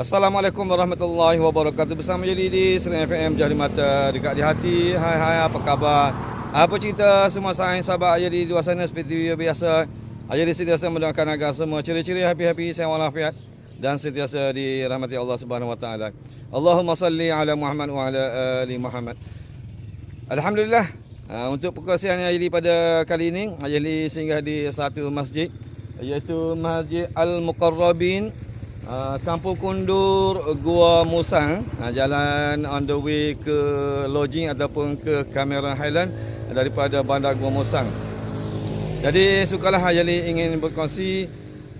Assalamualaikum warahmatullahi wabarakatuh. Bersama jadi di Serang FM Jari Mata Dekat di hati. Hai hai apa khabar? Apa cerita semua sayang sahabat Jadi di luar sana? Seperti biasa Jadi sentiasa mendoakan agar semua Ciri-ciri happy-happy Sayang walafiat Dan sentiasa dirahmati Allah Subhanahu Wa Taala. Allahumma salli ala Muhammad wa ala ali Muhammad. Alhamdulillah uh, Untuk perkongsian jadi pada kali ini Jadi singgah di satu masjid Iaitu Masjid Al-Muqarrabin Uh, Kampung Kundur Gua Musang. Uh, Jalan on the way ke lodging ataupun ke Cameron Highland Daripada bandar Gua Musang. Jadi sukalah Hayali ingin berkongsi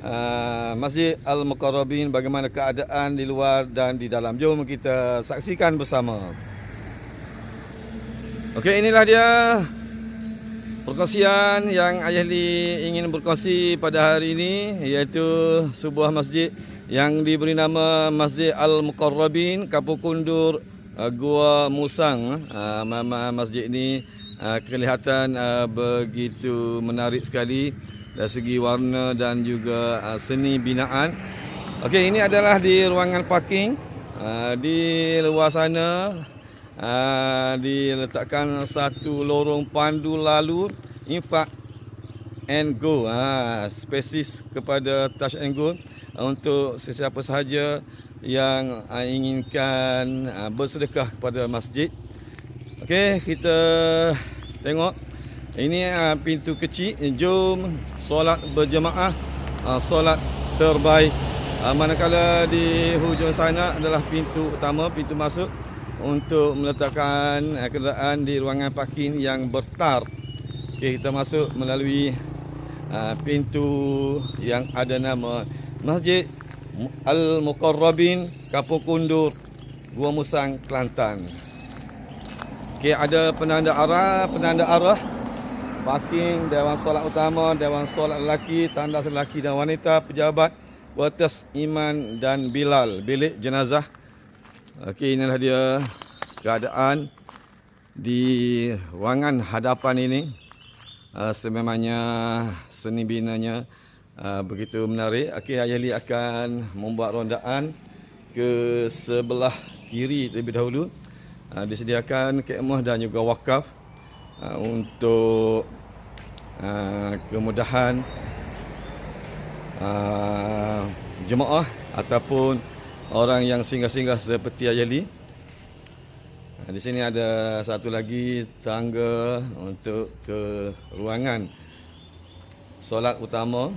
uh, Masjid Al-Muqarrabin Bagaimana keadaan di luar dan di dalam. Jom kita saksikan bersama. Okey inilah dia Perkongsian yang Ayah Li ingin berkongsi pada hari ini Iaitu sebuah masjid yang diberi nama Masjid Al-Muqarrabin Kampung Kundur uh, Gua Musang. Uh, masjid ini uh, kelihatan begitu menarik sekali dari segi warna dan juga seni binaan. Okey ini adalah di ruangan parking. Di luar sana diletakkan satu lorong pandu lalu. Infak and go spesies kepada touch and go untuk sesiapa sahaja yang uh, inginkan uh, bersedekah kepada masjid. Okey, kita tengok ini uh, pintu kecil. Jom solat berjemaah, solat terbaik. Manakala di hujung sana adalah pintu utama, pintu masuk untuk meletakkan kenderaan di ruangan parking yang bertar. Okey, kita masuk melalui pintu yang ada nama Masjid Al-Muqarrabin Kampung Kundur Gua Musang Kelantan. Okey ada penanda arah, penanda arah parking dewan solat utama, dewan solat lelaki, tandas lelaki dan wanita, pejabat, kuartus iman dan bilal, bilik jenazah. Okey inilah dia keadaan di ruangan hadapan ini. Uh, sememangnya seni binanya Uh, begitu menarik. Okey, Ayali akan membuat rondaan ke sebelah kiri terlebih dahulu. Uh, disediakan kemah dan juga wakaf uh, untuk uh, kemudahan uh, jemaah ataupun orang yang singgah-singgah seperti Ayali. Di sini ada satu lagi tangga untuk ke ruangan solat utama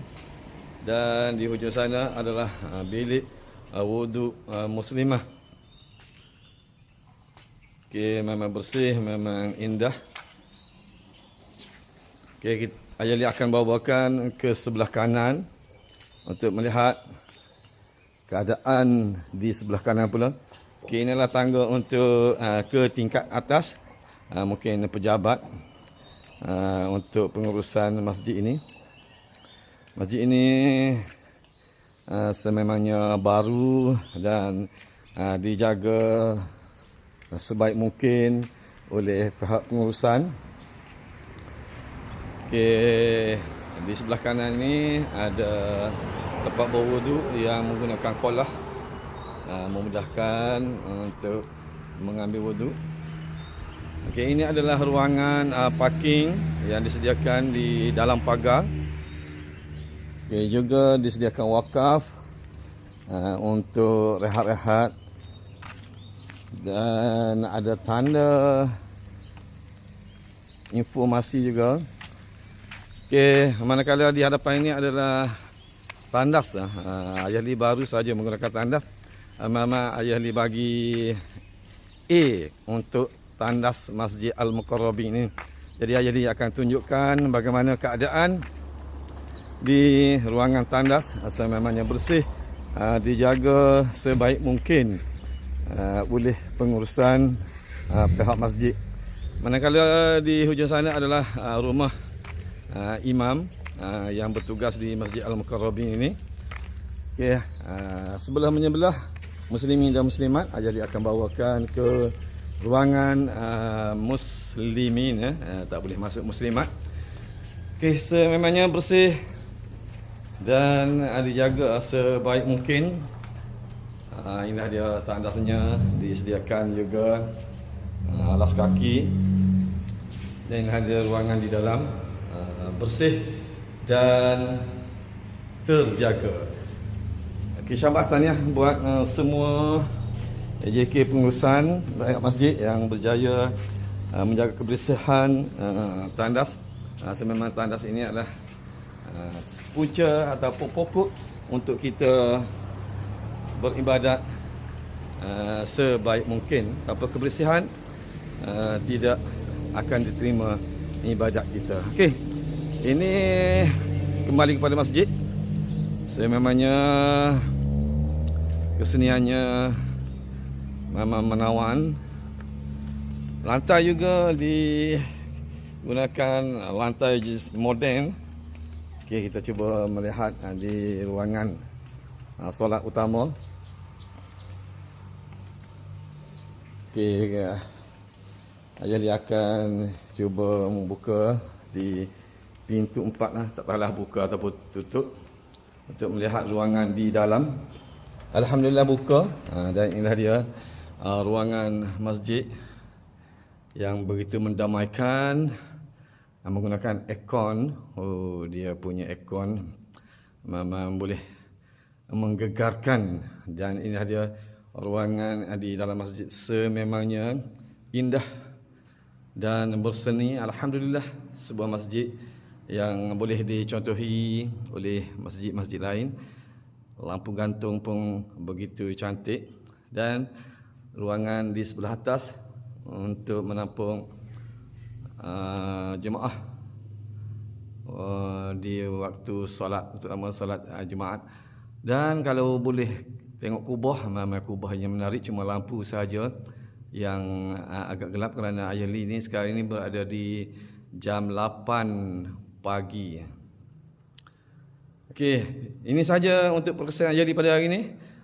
dan di hujung sana adalah uh, bilik uh, wuduk uh, muslimah. Okey, memang bersih, memang indah. Okey, Ayali akan bawa-bawakan ke sebelah kanan untuk melihat keadaan di sebelah kanan pula. Okey, inilah tangga untuk uh, ke tingkat atas. Uh, mungkin pejabat uh, untuk pengurusan masjid ini. Masjid ini uh, sememangnya baru dan uh, dijaga sebaik mungkin oleh pihak pengurusan. Okay. Di sebelah kanan ini ada tempat berwuduk yang menggunakan kolah uh, memudahkan untuk mengambil wuduk. Okay, ini adalah ruangan uh, parking yang disediakan di dalam pagar. Okay, juga disediakan wakaf uh, untuk rehat-rehat dan ada tanda informasi juga. Okey, manakala di hadapan ini adalah tandas uh, ayah li baru saja menggunakan tandas. Mama ayah li bagi A untuk tandas Masjid Al-Muqarrabin ini. Jadi ayah li akan tunjukkan bagaimana keadaan di ruangan tandas. Asal memangnya bersih uh, dijaga sebaik mungkin. Uh, oleh pengurusan uh, pihak masjid. Manakala di hujung sana adalah rumah imam yang bertugas di Masjid Al-Mukarrabin ini. Okay, uh, sebelah menyebelah muslimin dan muslimat jadi akan bawakan ke ruangan uh, muslimin eh. uh, tak boleh masuk muslimat Okay, sememangnya bersih dan dijaga sebaik mungkin Uh, inilah dia tandasnya disediakan juga uh, alas kaki dan ada ruangan di dalam uh, bersih dan terjaga. Okay, syabas tahniah buat uh, semua AJK pengurusan rakyat masjid yang berjaya uh, menjaga kebersihan uh, tandas. Uh, sememang tandas ini adalah uh, punca atau pokok untuk kita beribadat uh, sebaik mungkin tanpa kebersihan uh, tidak akan diterima ibadat kita. Okey. Ini kembali kepada masjid. Saya memangnya keseniannya memang menawan. Lantai juga digunakan lantai moden. Okey, kita cuba melihat uh, di ruangan uh, solat utama. Uh, Ayali akan cuba membuka di pintu empat lah. Tak tahulah buka ataupun tutup. Untuk melihat ruangan di dalam. Alhamdulillah buka. Uh, dan inilah dia uh, ruangan masjid yang begitu mendamaikan uh, menggunakan aircon. Oh, dia punya aircon memang boleh menggegarkan dan inilah dia ruangan di dalam masjid sememangnya indah dan berseni alhamdulillah sebuah masjid yang boleh dicontohi oleh masjid-masjid lain lampu gantung pun begitu cantik dan ruangan di sebelah atas untuk menampung uh, jemaah uh, di waktu solat terutama solat uh, jemaat dan kalau boleh tengok kubah memang kubah yang menarik cuma lampu saja yang uh, agak gelap kerana Ayali ini sekarang ini berada di jam 8 pagi. Okey, ini saja untuk perkesan Ayali pada hari ini.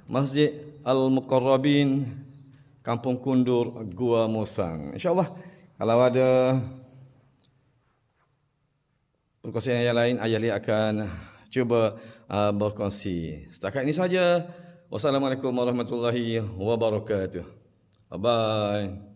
Masjid Al-Muqarrabin Kampung Kundur Gua Musang. Insya-Allah kalau ada perkongsian yang lain Ayali akan cuba uh, berkongsi. Setakat ini saja. Wassalamualaikum warahmatullahi wabarakatuh. Bye bye.